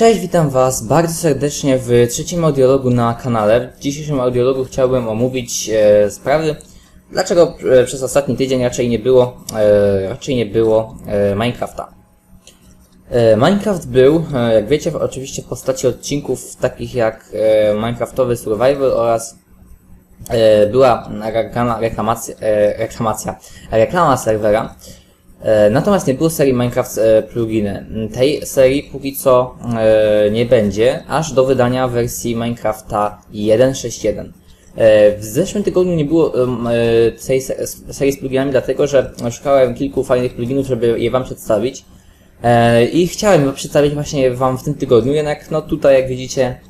Cześć, witam Was bardzo serdecznie w trzecim audiologu na kanale. W dzisiejszym audiologu chciałbym omówić e, sprawy, dlaczego e, przez ostatni tydzień raczej nie było, e, raczej nie było e, Minecrafta. E, Minecraft był, e, jak wiecie, w, oczywiście w postaci odcinków takich jak e, Minecraftowy Survival oraz e, była reklama, reklamacja, e, reklamacja, reklama serwera. E, Natomiast nie było serii Minecraft e, pluginy. Tej serii póki co e, nie będzie, aż do wydania wersji Minecrafta 1.6.1. E, W zeszłym tygodniu nie było tej se- serii z pluginami, dlatego że szukałem kilku fajnych pluginów, żeby je Wam przedstawić. I chciałem przedstawić właśnie Wam w tym tygodniu, jednak no tutaj jak widzicie,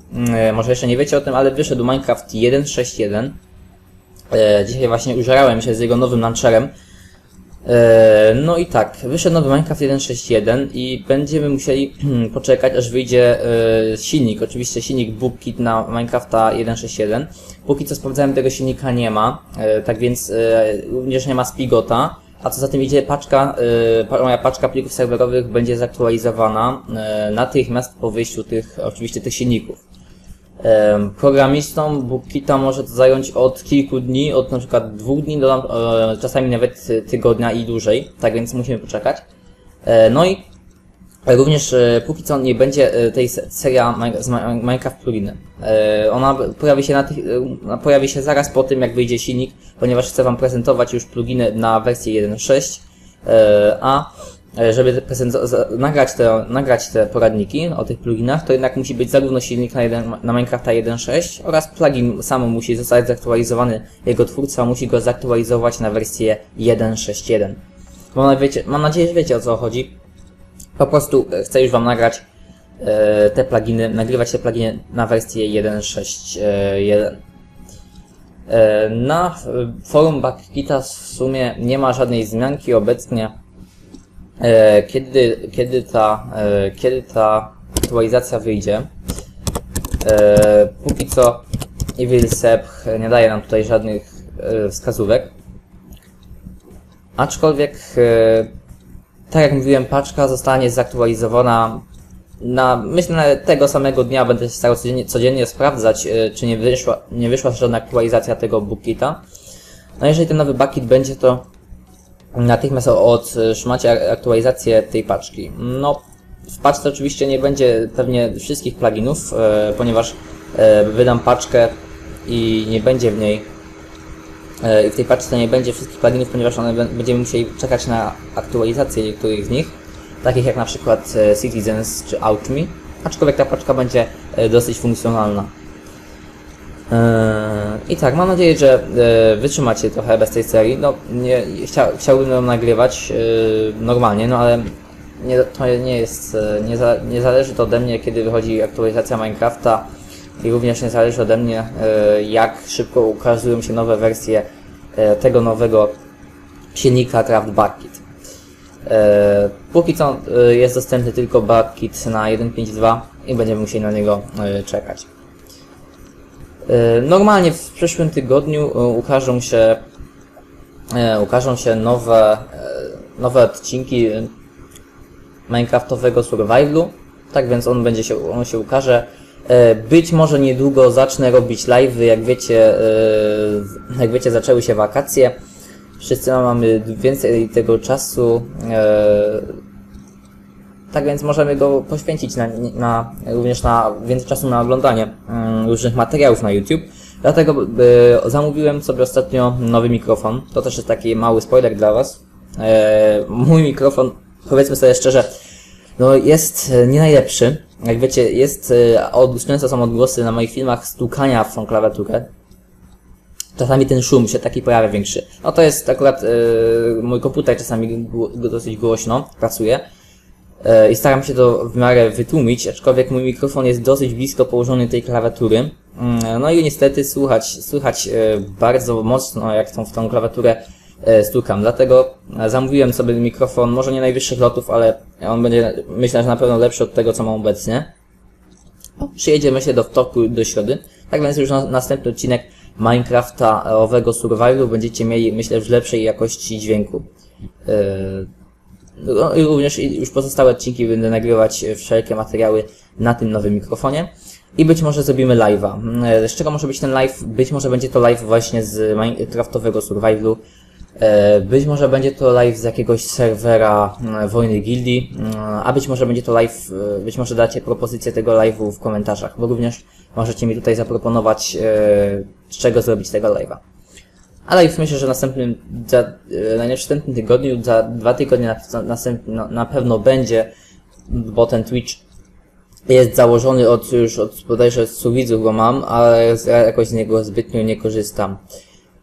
może jeszcze nie wiecie o tym, ale wyszedł Minecraft 1.6.1. E, Dzisiaj właśnie użerałem się z jego nowym launcherem. E, No i tak, wyszedł nowy Minecraft 1.6.1 i będziemy musieli poczekać aż wyjdzie e, silnik, oczywiście silnik BookKit na Minecrafta 1.6.1. Póki co sprawdzałem tego silnika nie ma, e, tak więc również nie ma Spigota, a co za tym idzie paczka, pa- moja paczka plików serwerowych będzie zaktualizowana natychmiast po wyjściu tych, oczywiście tych silników. Em, Programistom BookKita może to zająć od kilku dni, od na przykład dwóch dni do e, czasami nawet tygodnia i dłużej, tak więc musimy poczekać. E, no i również e, póki co nie będzie tej se- seria z Mi- Minecraft pluginy. Ona pojawi się, na tych, pojawi się zaraz po tym jak wyjdzie silnik, ponieważ chcę Wam prezentować już pluginy na wersję 1.6, e, a żeby prezent- za- nagrać te, nagrać te poradniki o tych pluginach, to jednak musi być zarówno silnik na, jeden, na Minecrafta 1.6 oraz plugin sam musi zostać zaktualizowany. Jego twórca musi go zaktualizować na wersję 1.6.1. Mam, mam nadzieję, że wiecie o co chodzi. Po prostu e, chcę już Wam nagrać e, te pluginy, nagrywać te pluginy na wersję 1.6.1. E, Na e, forum Backkita w sumie nie ma żadnej zmianki obecnie. E, Kiedy, kiedy, ta, e, kiedy ta aktualizacja wyjdzie? E, Póki co Evil Seph nie daje nam tutaj żadnych wskazówek. Aczkolwiek, tak jak mówiłem, paczka zostanie zaktualizowana na, myślę, tego samego dnia będę się starał codziennie, codziennie sprawdzać, czy nie wyszła, nie wyszła żadna aktualizacja tego bookkita. No jeżeli ten nowy bucket będzie, to natychmiast otrzymacie aktualizację tej paczki. No, w paczce oczywiście nie będzie pewnie wszystkich pluginów, e, ponieważ e, wydam paczkę i nie będzie w niej e, w tej paczce nie będzie wszystkich pluginów, ponieważ one bę- będziemy musieli czekać na aktualizację niektórych z nich, takich jak na przykład Citizens czy Outme, aczkolwiek ta paczka będzie dosyć funkcjonalna. Eee, I tak, mam nadzieję, że e, wytrzymacie trochę bez tej serii. No, nie, chcia, chciałbym ją nagrywać e, normalnie, no ale nie, to nie jest, e, nie, za, nie zależy to ode mnie, kiedy wychodzi aktualizacja Minecrafta i również nie zależy ode mnie, jak szybko ukazują się nowe wersje tego nowego silnika Craft Bucket. Póki co jest dostępny tylko Bucket na 1.5.2 i będziemy musieli na niego czekać. E, Normalnie w przyszłym tygodniu e, ukażą się, e, ukażą się nowe, nowe odcinki Minecraftowego Survivalu. Tak więc on będzie się, on się ukaże. Być może niedługo zacznę robić live'y, jak wiecie, jak wiecie zaczęły się wakacje. Wszyscy mamy więcej tego czasu. E, tak więc możemy go poświęcić na, na, również na więcej czasu na oglądanie mm, różnych materiałów na YouTube. Dlatego y, zamówiłem sobie ostatnio nowy mikrofon. To też jest taki mały spoiler dla Was. E, mój mikrofon, powiedzmy sobie szczerze, no jest e, nie najlepszy. Jak wiecie, jest, e, od, często są odgłosy na moich filmach stukania w tą klawiaturę. Czasami ten szum się taki pojawia większy. No to jest akurat e, mój komputer czasami gło- dosyć głośno pracuje. E, i staram się to w miarę wytłumić, aczkolwiek mój mikrofon jest dosyć blisko położony tej klawiatury. Mm, No i niestety słychać, słychać e, bardzo mocno, jak tą, w tą klawiaturę e, stukam. Dlatego zamówiłem sobie mikrofon, może nie najwyższych lotów, ale on będzie, myślę, że na pewno lepszy od tego, co mam obecnie. Przyjedziemy się do wtorku do środy. Tak więc już na, następny odcinek Minecrafta owego survivalu będziecie mieli, myślę, w lepszej jakości dźwięku. E, No, i również już pozostałe odcinki będę nagrywać e, wszelkie materiały na tym nowym mikrofonie. I być może zrobimy live'a. E, Z czego może być ten live? Być może będzie to live właśnie z Minecraftowego Survivalu. E, Być może będzie to live z jakiegoś serwera e, Wojny Gildii, e, a być może będzie to live, być może dacie propozycję tego live'u w komentarzach, bo również możecie mi tutaj zaproponować, z czego zrobić tego live'a. Ale już myślę, że w następnym, za, e, na następnym tygodniu, za dwa tygodnie na, następ, no, na pewno będzie, bo ten Twitch jest założony od już od bodajże widzów go mam, ale jakoś z niego zbytnio nie korzystam.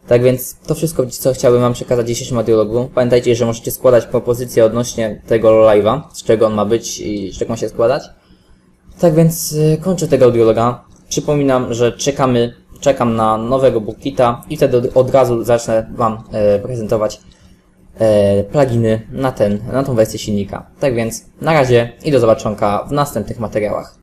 Tak więc to wszystko, co chciałbym wam przekazać dzisiejszym audiologu. Pamiętajcie, że możecie składać propozycje odnośnie tego live'a, z czego on ma być i z czego ma się składać. Tak więc y, kończę tego audiologa. Przypominam, że czekamy, czekam na nowego bookita i wtedy od, od razu zacznę wam e, prezentować e, pluginy na ten, na tą wersję silnika. Tak więc na razie i do zobaczonka w następnych materiałach.